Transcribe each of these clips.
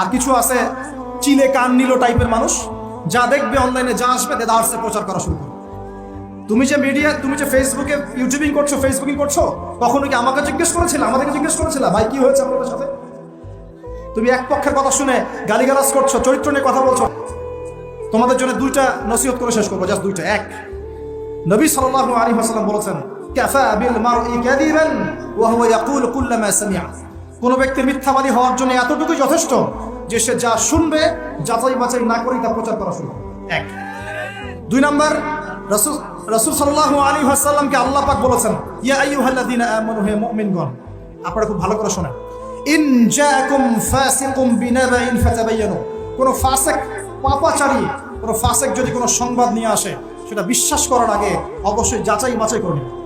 আর কিছু আছে? চিলে কান নিল টাইপের মানুষ। যা দেখবে অনলাইনে যা আসবে দেদার্সে প্রচার করা শুরু করবে। তুমি যে মিডিয়া তুমি যে ফেসবুকে ইউটিউবিং করছ ফেসবুকিং করছ, কখনো কি আমাকে জিজ্ঞেস করেছিলে? আমাদেরকে জিজ্ঞেস করেছিলে? ভাই, কি হয়েছে আপনাদের সাথে? তুমি এক পক্ষের কথা শুনে গালিগালাজ করছ, চরিত্র নিয়ে কথা বলছো। তোমাদের জন্য দুইটা নসিহত করে শেষ করব জাস্ট দুইটা। এক, নবী সাল্লাল্লাহু আলাইহি ওয়াসাল্লাম বলেছেন, কাফা বিল মারই কাযিবান ওয়া হুয়া ইয়াকুলু কুল্লামা সামি'a কোন ব্যক্তির মিথ্যাবাদী হওয়ার জন্য এতটুকুই যথেষ্ট যে সে যা শুনবে, যাচাই বাছাই না করে তা প্রচার করা শুরু এক। দুই নম্বর, রাসূল রাসূল সাল্লাল্লাহু আলাইহি ওয়াসাল্লামকে আল্লাহ পাক বলেছেন, ইয়া আইয়ুহাল্লাযীনা আমানু, হে আপনারা খুব ভালো করে শোনেন। ইন জাআকুম ফাসিকুম বিনাবাইন ফাতাবায়ানু কোন ফাসিক, পাপাচারী, কোন ফাসিক যদি কোনো সংবাদ নিয়ে আসে, সেটা বিশ্বাস করার আগে অবশ্যই যাচাই বাছাই করে নেবেন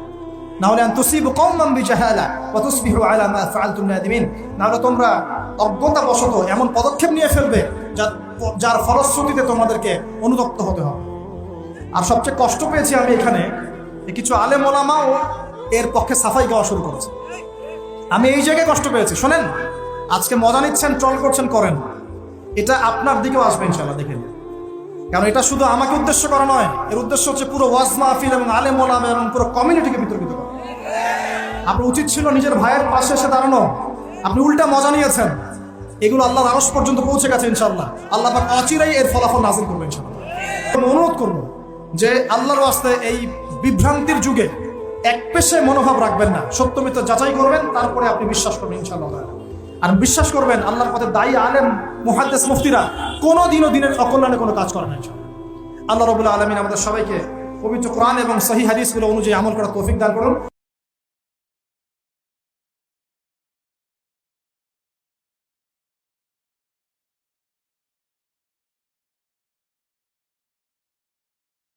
নাহলে তুসিবু কওমান বিজাহালা ওয়া তুসবিহু আলা মা ফাআলতুম নাদিমিন। নাহলে তোমরা অজ্ঞতাবশত এমন পদক্ষেপ নিয়ে ফেলবে যা- যার ফলশ্রুতিতে তোমাদেরকে অনুতপ্ত হতে হবে। আর সবচেয়ে কষ্ট পেয়েছি আমি এখানে কিছু আলেম ওলামাও এর পক্ষে সাফাই গাওয়া শুরু করেছে। আমি এই জায়গায় কষ্ট পেয়েছি। শোনেন, আজকে মজা নিচ্ছেন, ট্রল করছেন, করেন। এটা আপনার দিকেও আসবে ইনশাল্লাহ দেখেন কারণ এটা শুধু আমাকে উদ্দেশ্য করা নয়, এর উদ্দেশ্য হচ্ছে পুরো ওয়াজ মাহফিল এবং আলেম ওলামা এবং পুরো কমিউনিটিকে বিতর্কিত করা। আপনার উচিত ছিল নিজের ভাইয়ের পাশে এসে দাঁড়ানো। আপনি উল্টা মজা নিয়েছেন। এগুলো আল্লাহর আরস পর্যন্ত পৌঁছে গেছে ইনশাল্লাহ আল্লাহ পাক অচিরাই এর ফলাফল নাজিল করবে ইনশাল্লাহ অনুরোধ করব যে আল্লাহর ওয়াস্তে এই বিভ্রান্তির যুগে এক পেশে মনোভাব রাখবেন না। সত্য যাচাই করবেন, তারপরে আপনি বিশ্বাস করবেন ইনশাল্লাহ আর বিশ্বাস করবেন, আল্লাহর পথে দায়ী আলেম, মুহাদ্দেস, মুফতিরা কোনো দিনও দিনের অকল্যাণে কোনো কাজ করে না আল্লাহ রবুল্লা আলমিন আমাদের সবাইকে পবিত্র কোরআন এবং সহি হাদিসগুলো অনুযায়ী আমল করা তৌফিক দান করুন।